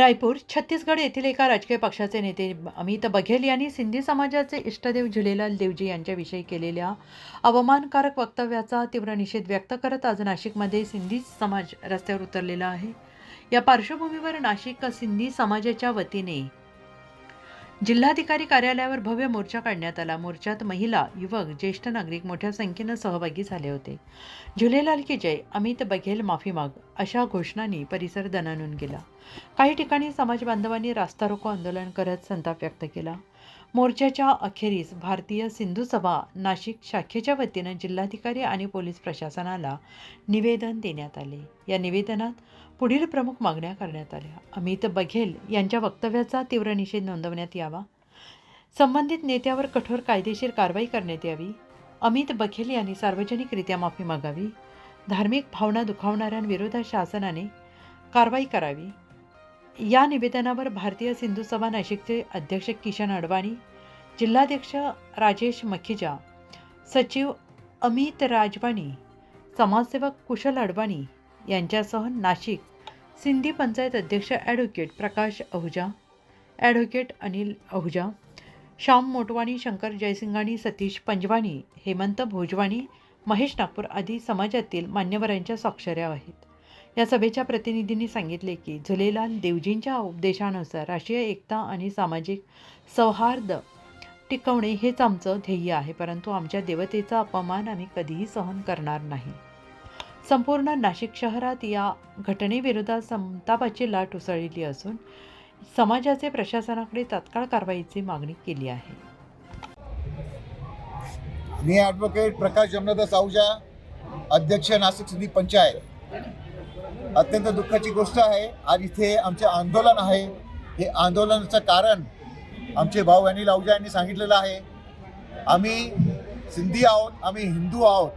रायपूर छत्तीसगड येथील एका राजकीय पक्षाचे नेते अमित बघेल यांनी सिंधी समाजाचे इष्टदेव झुलेलाल देवजी यांच्याविषयी केलेल्या अवमानकारक वक्तव्याचा तीव्र निषेध व्यक्त करत आज नाशिकमध्ये सिंधी समाज रस्त्यावर उतरलेला आहे. या पार्श्वभूमीवर नाशिक सिंधी समाजाच्या वतीने जिल्हाधिकारी कार्यालयावर भव्य मोर्चा काढण्यात आला. मोर्चात महिला युवक ज्येष्ठ नागरिक मोठ्या संख्येनं सहभागी झाले होते. झुलेलाल की जय अमित बघेल माफी माग अशा घोषणांनी परिसर दणानून गेला. काही ठिकाणी समाज बांधवांनी रास्ता रोको आंदोलन करत संताप व्यक्त केला. मोर्चाच्या अखेरीस भारतीय सिंधू सभा नाशिक शाखेच्या वतीनं जिल्हाधिकारी आणि पोलीस प्रशासनाला निवेदन देण्यात आले. या निवेदनात पुढील प्रमुख मागण्या करण्यात आल्या. अमित बघेल यांच्या वक्तव्याचा तीव्र निषेध नोंदवण्यात यावा. संबंधित नेत्यावर कठोर कायदेशीर कारवाई करण्यात यावी. अमित बघेल यांनी सार्वजनिकरित्या माफी मागावी. धार्मिक भावना दुखावणाऱ्यांविरोधात शासनाने कारवाई करावी. या निवेदनावर भारतीय सिंधू सभा नाशिकचे अध्यक्ष किशन अडवाणी जिल्हाध्यक्ष राजेश मखिजा सचिव अमित राजवाणी समाजसेवक कुशल अडवाणी यांच्यासह नाशिक सिंधी पंचायत अध्यक्ष ॲडव्होकेट प्रकाश अहुजा ॲडव्होकेट अनिल अहुजा श्याम मोटवाणी शंकर जयसिंगाणी सतीश पंजवाणी हेमंत भोजवाणी महेश नागपूर आदी समाजातील मान्यवरांच्या स्वाक्षऱ्या आहेत. या सभेच्या प्रतिनिधींनी सांगितले की झुलेलाल देवजींच्या उपदेशानुसार राष्ट्रीय एकता आणि सामाजिक सौहार्द टिकवणे हेच आमचं ध्येय आहे परंतु आमच्या देवतेचा अपमान आम्ही कधीही सहन करणार नाही. संपूर्ण नाशिक शहरात या घटनेविरोधात संतापाची लाट उसळली असून समाजाचे प्रशासनाकडे तात्काळ कारवाईची मागणी केली आहे. मी ॲडव्होकेट प्रकाश जमनदास आहुजा अध्यक्ष नाशिक सिंधी पंचायत. अत्यंत दुःखाची गोष्ट आहे. आज इथे आमचे आंदोलन आहे. हे आंदोलनाचं कारण आमचे भाऊ यांनी लावजा यांनी सांगितलेलं आहे. आम्ही सिंधी आहोत आम्ही हिंदू आहोत.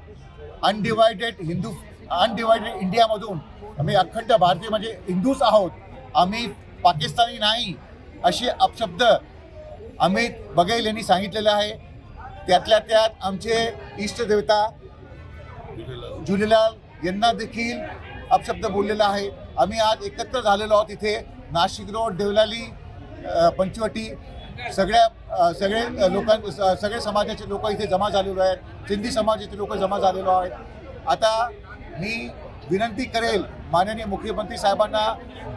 अनडिवायडेड हिंदू अनडिवायडेड इंडियामधून आम्ही अखंड भारतीय म्हणजे हिंदूच आहोत. आम्ही पाकिस्तानी नाही असे अपशब्द अमित बघेल यांनी सांगितलेले आहे. त्यातल्या त्यात आमचे इष्टदेवता झुलेलाल यांना देखील अपशब्द बोललेला आहे. आम्ही आज एकत्र झालेलो आहोत इथे. नाशिक रोड देवलाली पंचवटी. सगळ्या सगळे लोकां सगळे समाजाचे लोक इथे जमा झालेलो आहेत. सिंधी समाजाचे लोक जमा झालेलो आहेत. आता मी विनंती करेल माननीय मुख्यमंत्री साहेबांना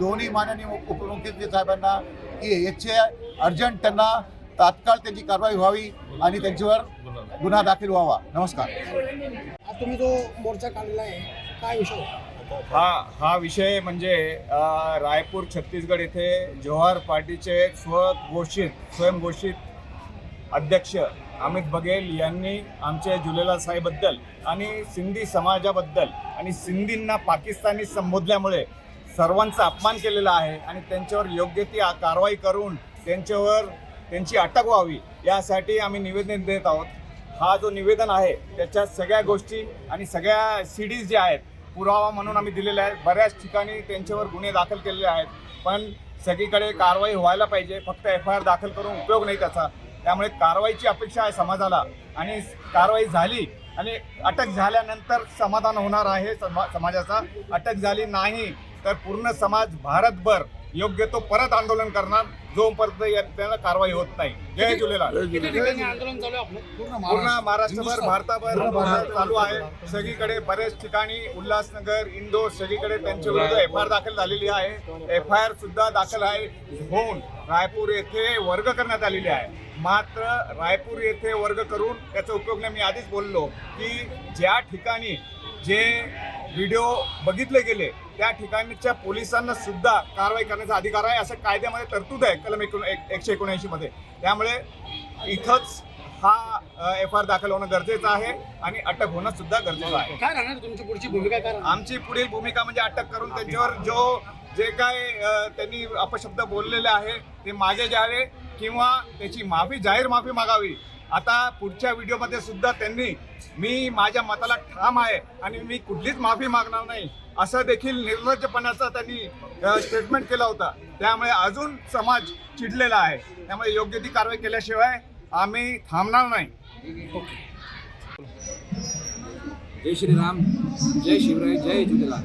दोन्ही माननीय उपमुख्यमंत्री साहेबांना की याचे अर्जंट त्यांना तात्काळ त्यांची कारवाई व्हावी आणि त्यांच्यावर गुन्हा दाखल व्हावा. नमस्कार. आज तुम्ही जो मोर्चा काढलेला आहे काय विषय हा हा विषय म्हणजे रायपूर छत्तीसगड येथे जवाहर पार्टीचे स्वघोषित स्वयंघोषित अध्यक्ष अमित बघेल यांनी आमच्या झुलेलाल साईबद्दल आणि सिंधी समाजाबद्दल आणि सिंधींना पाकिस्तानी संबोधल्यामुळे सर्वांचा अपमान केलेला आहे आणि त्यांच्यावर योग्य ती कारवाई करून त्यांच्यावर त्यांची अटक व्हावी यासाठी आम्ही निवेदन देत आहोत. हा जो निवेदन आहे त्याच्यात सगळ्या गोष्टी आणि सगळ्या सी डीज ज्या आहेत पुरावा म्हणून आम्ही दिलेले आहेत बऱ्याच ठिकाणी त्यांच्यावर गुन्हे दाखल केलेले आहेत. पण सगळीकडे कारवाई व्हायला पाहिजे. फक्त एफ आय आर दाखल करून उपयोग नाही त्याचा. त्यामुळे कारवाईची अपेक्षा आहे समाजाला. आणि कारवाई झाली आणि अटक झाल्यानंतर समाधान होणार आहे समा समाजाचा. अटक झाली नाही तर पूर्ण समाज भारतभर योग्य तो परत आंदोलन करणार. जोपर्यंत या- त्याला कारवाई होत नाही. जय आंदोलन चालू आहे आपलं? पूर्ण पूर्ण महाराष्ट्रभर भारताभर चालू आहे. सगळीकडे बरेच ठिकाणी उल्हासनगर इंदोर सगळीकडे त्यांच्या विरुद्ध एफ आय आर दाखल झालेली आहे. एफ आय आर सुद्धा दाखल आहे. होऊन रायपूर येथे वर्ग करण्यात आलेले आहे. मात्र रायपूर येथे वर्ग करून त्याचा उपयोग नाही. मी आधीच बोललो की ज्या ठिकाणी जे व्हिडिओ बघितले गेले त्या ठिकाणच्या पोलिसांना सुद्धा कारवाई करण्याचा अधिकार आहे असं कायद्यामध्ये तरतूद आहे कलम एकोण एक- एकशे एकोणऐंशी मध्ये. त्यामुळे इथंच हा एफ आर दाखल होणं गरजेचं आहे आणि अटक होणं सुद्धा गरजेचं आहे. काय राहणार तुमची पुढची भूमिका काय राहणार? आमची पुढील भूमिका म्हणजे अटक करून त्यांच्यावर जो जे काय अ, त्यांनी अपशब्द बोललेले आहे ते मागे घ्यावे किंवा त्याची माफी जाहीर माफी मागावी. आता पुढच्या व्हिडिओमध्ये सुद्धा त्यांनी मी माझ्या मताला ठाम आहे आणि मी कुठलीच माफी मागणार नाही असं देखील निर्लज्जपणाचा त्यांनी स्टेटमेंट केला होता. त्यामुळे अजून समाज चिडलेला आहे. त्यामुळे योग्य ती कारवाई केल्याशिवाय आम्ही थांबणार नाही. जय श्रीराम जय शिवराय जय झूलेलाल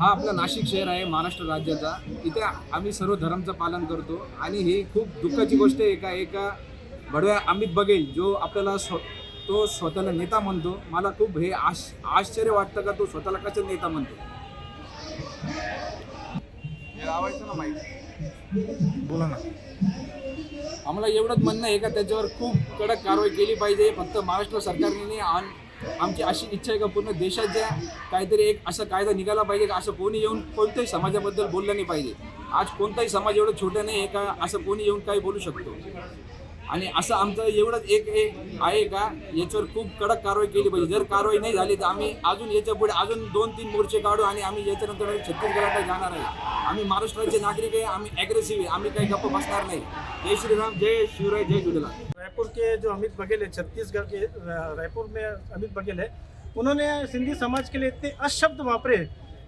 हा आपला नाशिक शहर आहे महाराष्ट्र राज्याचा. इथे आम्ही सर्व धर्मचं पालन करतो आणि ही खूप दुःखाची गोष्ट आहे. एका एका बडव्या अमित बघेल जो आपल्याला स्व तो स्वतःला नेता म्हणतो. मला खूप हे आश आश्चर्य वाटतं का तो स्वतःला कसं नेता म्हणतो? बोला ना. आम्हाला एवढंच म्हणणं आहे का त्याच्यावर खूप कडक कारवाई केली पाहिजे. फक्त महाराष्ट्र सरकारने आम- आमची अशी इच्छा आहे का पूर्ण देशाच्या काहीतरी एक असं कायदा निघाला पाहिजे का असं कोणी येऊन कोणत्याही समाजाबद्दल बोललं नाही पाहिजे. आज कोणताही समाज एवढं छोटं नाही आहे का असं कोणी येऊन काही बोलू शकतो? आणि असं आमचं एवढंच एक एक आहे का? याच्यावर खूप कडक कारवाई केली पाहिजे. जर कारवाई नाही झाली तर आम्ही अजून याच्यापुढे अजून दोन तीन मोर्चे काढू आणि आम्ही याच्यानंतर छत्तीसगडाकडे जाणार आहे. आम्ही महाराष्ट्राचे नागरिक आहे आम्ही ॲग्रेसिव्ह आहे आम्ही काही गप्प बसणार नाही. जय श्रीराम जय शिवराय जय झुलेलाल रायपुर के जो अमित बघेल है छत्तीसगढ़ के रायपुर में अमित बघेल है उन्होंने सिंधी समाज के लिए इतने अशब्द वापरे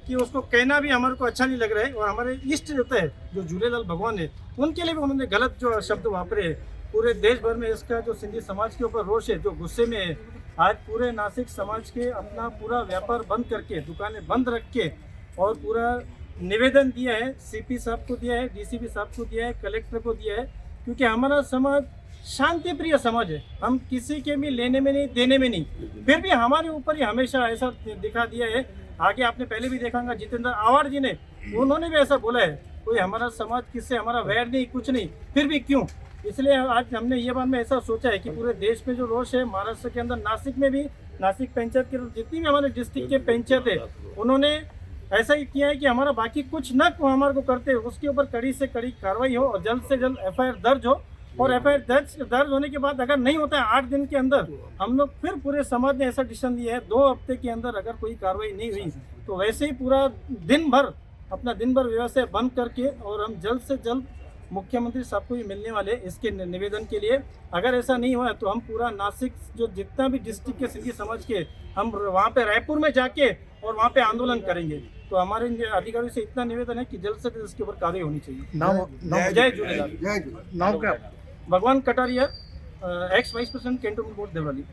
कि उसको कहना भी हमारे को अच्छा नहीं लग रहा है। और हमारे इष्ट होते है जो झूलेलाल भगवान है उनके लिए भी उन्होंने गलत जो शब्द वापरे। हैं पूरे देश भर में इसका जो सिंधी समाज के ऊपर रोष है, जो गुस्से में है, आज पूरे नासिक समाज के अपना पूरा व्यापार बंद करके, दुकानें बंद रख के और पूरा निवेदन दिया है सीपी साहब को दिया है डीसीपी साहब को दिया है, कलेक्टर को दिया है, क्योंकि हमारा समाज शांति प्रिय समाज है। हम किसी के भी लेने में नहीं, देने में नहीं। फिर भी हमारे ऊपर ही हमेशा ऐसा दिखा दिया है। आगे आपने पहले भी देखा होगा, जितेंद्र आवाड़ जी ने, उन्होंने भी ऐसा बोला है, कोई हमारा समाज किससे हमारा वैर नहीं, कुछ नहीं, फिर भी क्यों? इसलिए आज हमने ये बार में ऐसा सोचा है कि पूरे देश में जो रोष है, महाराष्ट्र के अंदर, नासिक में भी, नासिक पंचायत के जितनी भी हमारे डिस्ट्रिक्ट के पंचायत है, उन्होंने ऐसा ही किया है कि हमारा बाकी कुछ न हमारे को करते उसके ऊपर कड़ी से कड़ी कार्रवाई हो और जल्द से जल्द एफ़ दर्ज हो। और एफ़ दर्ज दर्ज होने के बाद अगर नहीं होता है, आठ दिन के अंदर हम लोग फिर पूरे समाज ने ऐसा डिसीज़न लिया है, दो हफ़्ते के अंदर अगर कोई कार्रवाई नहीं हुई तो वैसे ही पूरा दिन भर, अपना दिन भर व्यवसाय बंद करके और हम जल्द से जल्द मुख्यमंत्री साहब को भी मिलने वाले इसके निवेदन के लिए। अगर ऐसा नहीं हुआ तो हम पूरा नासिक जो जितना भी डिस्ट्रिक्ट के सिंधी समाज के हम वहाँ पे रायपुर में जाके और वहाँ पे आंदोलन करेंगे। तो हमारे अधिकारियों से इतना निवेदन है कि जल्द से जल्द इसके ऊपर कार्य होनी चाहिए। जय Jhulelal. Bhagwan Kataria ex vice president cantonment board Deolali.